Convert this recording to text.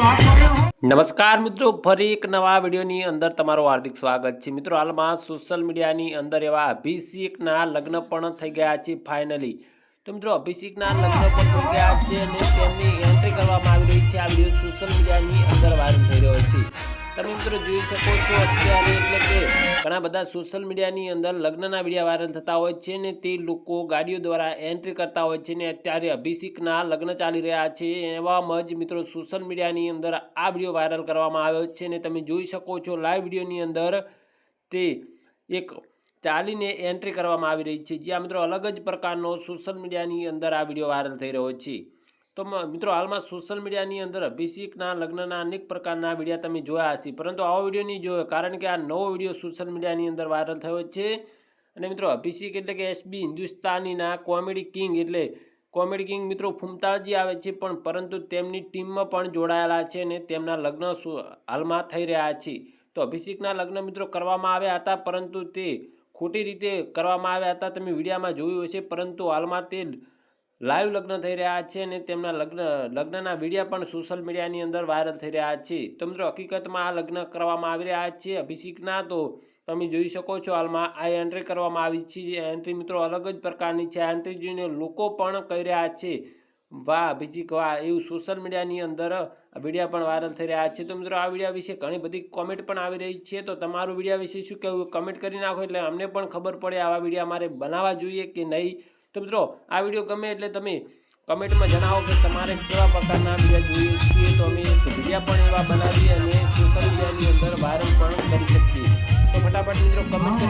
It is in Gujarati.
નમસ્કાર મિત્રો, ફરી એક નવા વિડીયોની અંદર તમારું હાર્દિક સ્વાગત છે. મિત્રો, હાલમાં સોશિયલ મીડિયાની અંદર એવા અભિષેકના લગ્ન પણ થઈ ગયા છે ફાઇનલી તો મિત્રો, અભિષેકના લગ્ન પણ થઈ ગયા છે અને તેમની એન્ટ્રી કરવામાં આવી રહી છે. આ વીડિયો સોશિયલ મીડિયાની અંદર વાયરલ થઈ રહ્યો છે. તમે મિત્રો જોઈ શકો છો અત્યારે એટલે કે ઘણા બધા સોશિયલ મીડિયાની અંદર લગ્નના વીડિયો વાયરલ થતા હોય છે ને તે લોકો ગાડીઓ દ્વારા એન્ટ્રી કરતા હોય છે ને અત્યારે અભિષેકના લગ્ન ચાલી રહ્યા છે એવામાં જ મિત્રો સોશિયલ મીડિયાની અંદર આ વીડિયો વાયરલ કરવામાં આવ્યો છે ને તમે જોઈ શકો છો લાઈવ વિડીયોની અંદર તે એક ચાલીને એન્ટ્રી કરવામાં આવી રહી છે. જ્યાં મિત્રો અલગ જ પ્રકારનો સોશિયલ મીડિયાની અંદર આ વીડિયો વાયરલ થઈ રહ્યો છે. તો મિત્રો, હાલમાં સોશિયલ મીડિયાની અંદર અભિષેકના, લગ્નના અનેક પ્રકારના વિડીયા તમે જોયા હશે. પરંતુ આવો વીડિયો નહીં જોયો, કારણ કે આ નવો વીડિયો સોશિયલ મીડિયાની અંદર વાયરલ થયો છે. અને મિત્રો, અભિષેક એટલે કે એસબી હિન્દુસ્તાનીના કોમેડી કિંગ એટલે કોમેડી કિંગ મિત્રો ફૂમતાળજી આવે છે પણ, પરંતુ તેમની ટીમમાં પણ જોડાયેલા છે અને તેમના લગ્ન હાલમાં થઈ રહ્યા છે. તો અભિષેકના લગ્ન મિત્રો કરવામાં આવ્યા હતા, પરંતુ તે ખોટી રીતે કરવામાં આવ્યા હતા. તમે વિડીયામાં જોયું હશે, પરંતુ હાલમાં તે લાઈવ લગ્ન થઈ રહ્યા છે અને તેમના લગ્ન, લગ્નના વિડીયા પણ સોશિયલ મીડિયાની અંદર વાયરલ થઈ રહ્યા છે. તો મિત્રો, હકીકતમાં આ લગ્ન કરવામાં આવી રહ્યા છે, અભિષેકના. તો તમે જોઈ શકો છો, હાલમાં આ એન્ટ્રી કરવામાં આવી છે. એન્ટ્રી મિત્રો અલગ જ પ્રકારની છે. આ એન્ટ્રી જોઈને લોકો પણ કહી રહ્યા છે, વાહ, અભિષેક, વાહ. એવું સોશિયલ મીડિયાની અંદર વિડીયા પણ વાયરલ થઈ રહ્યા છે. તો મિત્રો, આ વિડીયા વિશે ઘણી બધી કોમેન્ટ પણ આવી રહી છે. તો તમારું વિડીયા વિશે શું કહેવું? કમેન્ટ કરી નાખો એટલે અમને પણ ખબર પડે આવા વિડીયા મારે બનાવવા જોઈએ કે નહીં. તો મિત્રો, આ વીડિયો ગમે એટલે તમે કમેન્ટમાં જણાવો કે તમારે કેવા પ્રકારના વીડિયો જોઈએ છીએ તો અમે વિડીયા પણ એવા બનાવીએ અને સોશિયલ મીડિયાની અંદર વાયરલ પણ કરી શકીએ. તો ફટાફટ મિત્રો કમેન્ટ